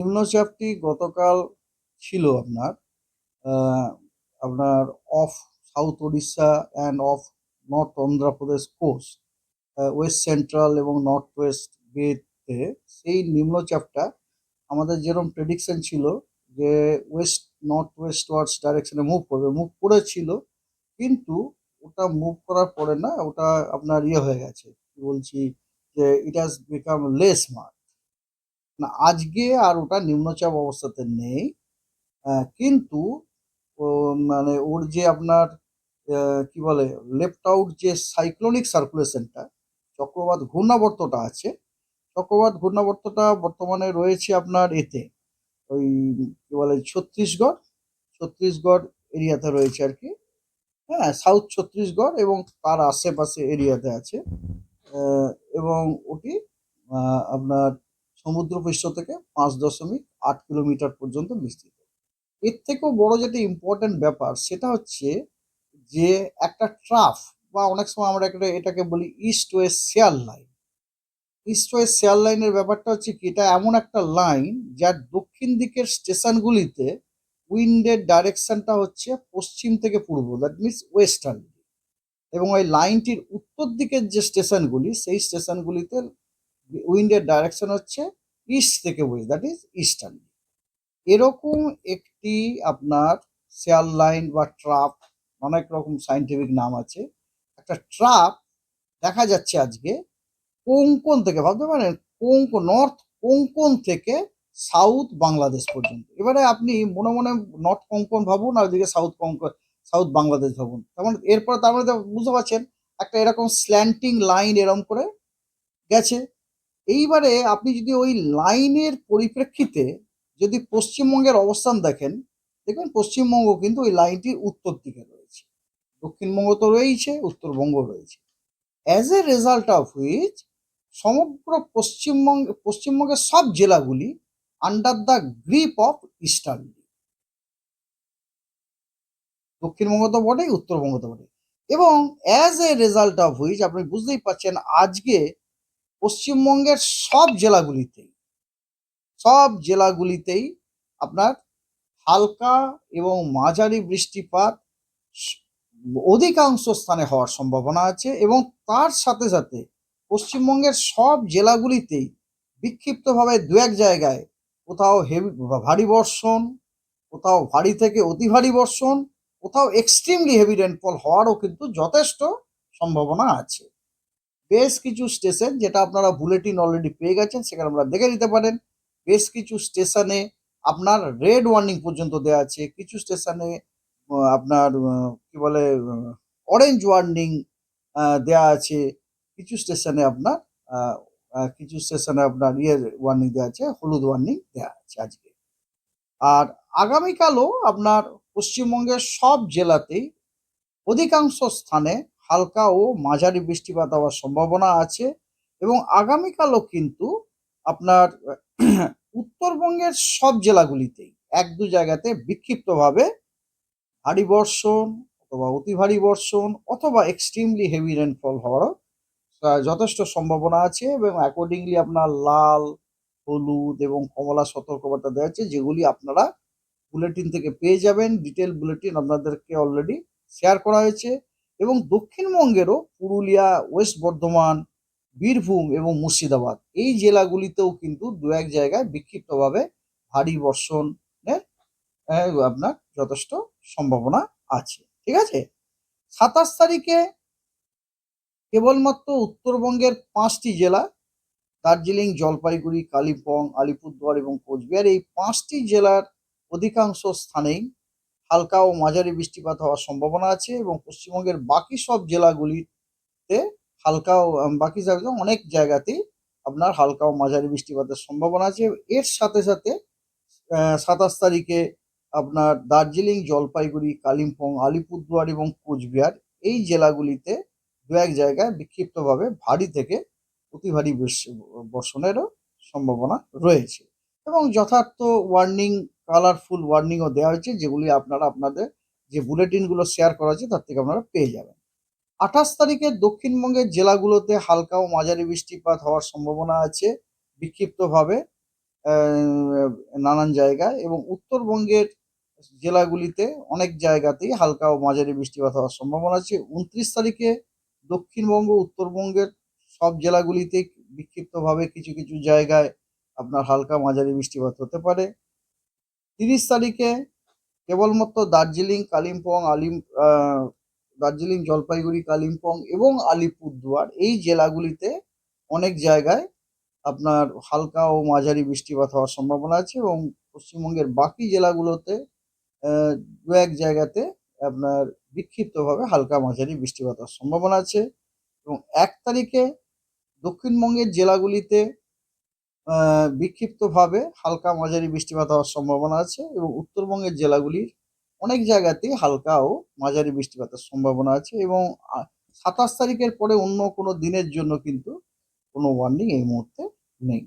নিম্নচাপটি গতকাল ছিল আপনার আপনার off south Odisha and off north Andhra Pradesh coast west central এবং নর্থ ওয়েস্ট বেতে সেই নিম্নচাপটা আমাদের যেরকম প্রেডিকশন ছিল যে ওয়েস্ট নর্থ ওয়েস্ট ওয়ার্ডস ডাইরেকশনে মুভ করবে মুভ করেছিল, কিন্তু ওটা মুভ করার পরে না ওটা আপনার ইয়ে হয়ে গেছে বলছি যে it has become less mark না, আজকে আর ওটা নিম্নচাপ অবস্থাতে নেই। কিন্তু মানে ওর যে আপনার কি বলে লেফট আউট যে সাইক্লোনিক সার্কুলেশনটা চক্রবাত ঘূর্ণাবর্তটা আছে, চক্রবাত ঘূর্ণাবর্তটা বর্তমানে রয়েছে আপনার এতে, ওই কি বলে, ছত্তিশগড় ছত্তিশগড় এরিয়াতে রয়েছে আর কি। হ্যাঁ সাউথ ছত্তিশগড় এবং তার আশেপাশে এরিয়াতে আছে। এবং ওটি আপনার সমুদ্রপৃষ্ঠ থেকে পাঁচ দশমিক আট কিলোমিটার পর্যন্ত বিস্তৃত। এর থেকেও বড় যেটা ইম্পর্টেন্ট ব্যাপার, সেটা হচ্ছে যে একটা ট্রাফ বা অনেক সময় আমরা একটা, এটাকে বলি east west shear line east west shear লাইনের ব্যাপারটা হচ্ছে কি, এটা এমন একটা লাইন যার দক্ষিণ দিকের স্টেশনগুলিতে উইন্ডের ডাইরেকশনটা হচ্ছে পশ্চিম থেকে পূর্ব দ্যাট মিনস ওয়েস্টার্ন এবং ওই লাইনটির উত্তর দিকের যে স্টেশনগুলি, সেই স্টেশনগুলিতে উইন্ডের ডাইরেকশন হচ্ছে ইস্ট থেকে ওয়েস্ট দ্যাট ইজ ইস্টার্ন এরকম একটি আপনার শেয়ার লাইন বা ট্রাপ, অনেক রকম সাইন্টিফিক নাম আছে, একটা ট্রাপ দেখা যাচ্ছে আজকে কোঙ্কন থেকে, ভাবতে পারেন কোঙ্কন নর্থ, কোঙ্কন থেকে সাউথ বাংলাদেশ পর্যন্ত। এবারে আপনি মনে মনে নর্থ কোঙ্কন ভাবুন আর ওদিকে সাউথ কোঙ্কন সাউথ বাংলাদেশ ভাবুন। তার মানে এরপরে তার মানে বুঝতে পারছেন, একটা এরকম স্ল্যান্টিং লাইন এরকম করে গেছে। এইবারে আপনি যদি ওই লাইনের পরিপ্রেক্ষিতে যদি পশ্চিমবঙ্গের অবস্থান দেখেন, দেখবেন পশ্চিমবঙ্গ কিন্তু ওই লাইনটির উত্তর দিকে রয়েছে। দক্ষিণবঙ্গ তো রয়েছে উত্তরবঙ্গ রয়েছে। As a result of which সমগ্র পশ্চিমবঙ্গ, পশ্চিমবঙ্গের সব জেলাগুলি under the grip of eastern Dakshinbanga তো বটেই, উত্তরবঙ্গ তো বটে এবং as a result of which আপনি বুঝতেই পারছেন, আজকে পশ্চিমবঙ্গের সব জেলাগুলিতেই সব জেলাগুলিতেই আপনার হালকা এবং মাঝারি বৃষ্টিপাত অধিকাংশ স্থানে হওয়ার সম্ভাবনা আছে এবং তার সাথে সাথে পশ্চিমবঙ্গের সব জেলাগুলিতেই বিক্ষিপ্তভাবে দু এক জায়গায় কোথাও হেভি ভারী বর্ষণ, কোথাও ভারী থেকে অতি ভারী বর্ষণ, কোথাও এক্সট্রিমলি হেভি রেনফল হওয়ারও কিন্তু যথেষ্ট সম্ভাবনা আছে। বেশ কিছু স্টেশন যেটা আপনারা বুলেটিন অলরেডি পেয়ে গেছেন, সেখানে আপনারা দেখে নিতে পারেন। বেশ কিছু স্টেশনে আপনার রেড ওয়ার্নিং পর্যন্ত দেওয়া আছে। কিছু স্টেশনে আপনার কি বলে অরেঞ্জ ওয়ার্নিং দেওয়া আছে। কিছু স্টেশনে আপনার কিছু স্টেশনে আপনার ইয়ে ওয়ার্নিং দেওয়া আছে, হলুদ ওয়ার্নিং দেওয়া আছে আজকে। আর আগামীকালও আপনার পশ্চিমবঙ্গের সব জেলাতেই অধিকাংশ স্থানে হালকা ও মাঝারি বৃষ্টিপাত হওয়ার সম্ভাবনা আছে এবং আগামীকালও কিন্তু আপনার উত্তরবঙ্গের সব জেলাগুলিতেই এক দু জায়গাতে বিক্ষিপ্তভাবে ভারী বর্ষণ অথবা অতি ভারী বর্ষণ অথবা এক্সট্রিমলি হেভি রেনফল হওয়ারও যথেষ্ট সম্ভাবনা আছে এবং অ্যাকর্ডিংলি আপনার লাল, হলুদ এবং কমলা সতর্কবার্তা দেওয়া আছে যেগুলি আপনারা বুলেটিন থেকে পেয়ে যাবেন। ডিটেল বুলেটিন আপনাদেরকে অলরেডি শেয়ার করা হয়েছে। এবং দক্ষিণবঙ্গেরও পুরুলিয়া, ওয়েস্ট বর্ধমান, বীরভূম এবং মুর্শিদাবাদ। এই জেলাগুলিতেও কিন্তু দু এক জায়গায় বিক্ষিপ্তভাবে ভারী বর্ষণের আপনার যথেষ্ট সম্ভাবনা আছে। ঠিক আছে? সাতাশ তারিখে কেবলমাত্র উত্তরবঙ্গের পাঁচটি জেলা, দার্জিলিং, জলপাইগুড়ি, কালিম্পং, আলিপুরদুয়ার এবং কোচবিহার, এই পাঁচটি জেলার অধিকাংশ স্থানেই হালকা ও মাঝারি বৃষ্টিপাত হওয়ার সম্ভাবনা আছে এবং পশ্চিমবঙ্গের বাকি সব জেলাগুলিতে হালকা ও বাকি জায়গায় অনেক জায়গাতেই আপনার হালকা ও মাঝারি বৃষ্টিপাতের সম্ভাবনা আছে। এর সাথে সাথে সাতাশ তারিখে আপনার দার্জিলিং, জলপাইগুড়ি, কালিম্পং, আলিপুরদুয়ার এবং কোচবিহার এই জেলাগুলিতে দু এক জায়গায় বিক্ষিপ্তভাবে ভারী থেকে অতি ভারী বর্ষণেরও সম্ভাবনা রয়েছে। এবং যথার্থ ওয়ার্নিং কালারফুল ওয়ার্নিংও দেওয়া হয়েছে, যেগুলি আপনারা আপনাদের যে বুলেটিনগুলো শেয়ার করা হয়েছে, তার থেকে আপনারা পেয়ে যাবেন। আঠাশ তারিখে দক্ষিণবঙ্গের জেলাগুলোতে হালকা ও মাঝারি বৃষ্টিপাত হওয়ার সম্ভাবনা আছে, বিক্ষিপ্তভাবে নানান জায়গায়, এবং উত্তরবঙ্গের জেলাগুলিতে অনেক জায়গাতেই হালকা ও মাঝারি বৃষ্টিপাত হওয়ার সম্ভাবনা আছে। উনত্রিশ তারিখে দক্ষিণবঙ্গ, উত্তরবঙ্গের সব জেলাগুলিতে বিক্ষিপ্তভাবে কিছু কিছু জায়গায় আপনার হালকা মাঝারি বৃষ্টিপাত হতে পারে। তিরিশ তারিখে কেবলমাত্র দার্জিলিং, কালিম্পং, আলিম দার্জিলিং, জলপাইগুড়ি, কালিম্পং এবং আলিপুরদুয়ার এই জেলাগুলিতে অনেক জায়গায় আপনার হালকা ও মাঝারি বৃষ্টিপাত হওয়ার সম্ভাবনা আছে এবং পশ্চিমবঙ্গের বাকি জেলাগুলোতে দু এক জায়গাতে আপনার বিক্ষিপ্তভাবে হালকা মাঝারি বৃষ্টিপাত হওয়ার সম্ভাবনা আছে এবং এক তারিখে দক্ষিণবঙ্গের জেলাগুলিতে বিক্ষিপ্তভাবে হালকা মাঝারি বৃষ্টিপাত হওয়ার সম্ভাবনা আছে এবং উত্তরবঙ্গের জেলাগুলির অনেক জায়গাতেই হালকা ও মাঝারি বৃষ্টিপাতের সম্ভাবনা আছে এবং সাতাশ তারিখের পরে অন্য কোনো দিনের জন্য কিন্তু কোনো ওয়ার্নিং এই মুহূর্তে নেই।